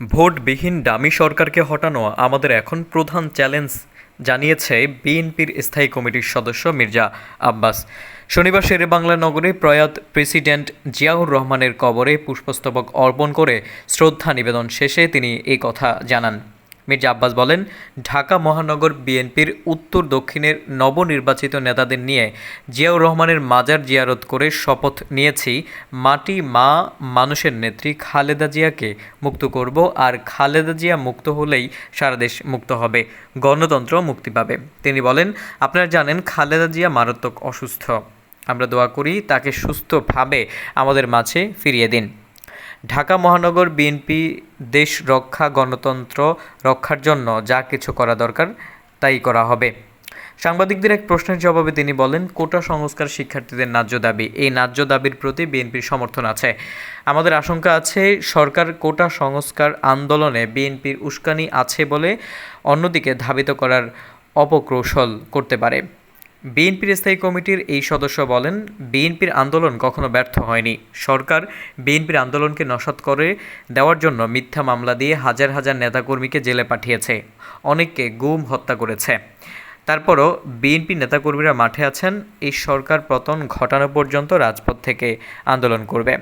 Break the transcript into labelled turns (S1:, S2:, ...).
S1: ভোটবিহীন dummy সরকারকে হটানো আমাদের এখন প্রধান চ্যালেঞ্জ, জানিয়েছে বিএনপির স্থায়ী কমিটির সদস্য মির্জা আব্বাস। শনিবার শেরেবাংলা নগরে প্রয়াত প্রেসিডেন্ট জিয়াউর রহমানের কবরে পুষ্পস্তবক অর্পণ করে শ্রদ্ধা নিবেদন শেষে তিনি এই কথা জানান। মির্জা আব্বাস বলেন, ঢাকা মহানগর বিএনপির উত্তর দক্ষিণের নবনির্বাচিত নেতাদের নিয়ে জিয়াউর রহমানের মাজার জিয়ারত করে শপথ নিয়েছি। মাটি মা মানুষের নেত্রী খালেদা জিয়াকে মুক্ত করব আর খালেদা জিয়া মুক্ত হলেই সারা দেশ মুক্ত হবে, গণতন্ত্র মুক্তি পাবে। তিনি বলেন, আপনারা জানেন খালেদা জিয়া মারাত্মক অসুস্থ। আমরা দোয়া করি তাকে সুস্থভাবে আমাদের মাঝে ফিরিয়ে দিন। ঢাকা মহানগর বিএনপি দেশ রক্ষা গণতন্ত্র রক্ষার জন্য যা কিছু করা দরকার, তাই করা হবে। সাংবাদিকদের এক প্রশ্নের জবাবে তিনি বলেন, কোটা সংস্কার শিক্ষার্থীদের ন্যায্য দাবি। এই ন্যায্য দাবির প্রতি বিএনপির সমর্থন আছে। আমাদের আশঙ্কা আছে, সরকার কোটা সংস্কার আন্দোলনে বিএনপির উস্কানি আছে বলে অন্যদিকে ধাবিত করার অপকৌশল করতে পারে। বিএনপির স্থায়ী কমিটির এই সদস্য বলেন, বিএনপির আন্দোলন কখনো ব্যর্থ হয়নি। সরকার বিএনপির আন্দোলনকে নস্যাৎ করে দেওয়ার জন্য মিথ্যা মামলা দিয়ে হাজার হাজার নেতাকর্মীকে জেলে পাঠিয়েছে। অনেককে গুম, হত্যা করেছে। তারপরও বিএনপি নেতাকর্মীরা মাঠে আছেন, এই সরকার পতন ঘটানো পর্যন্ত রাজপথ থেকে আন্দোলন করবে।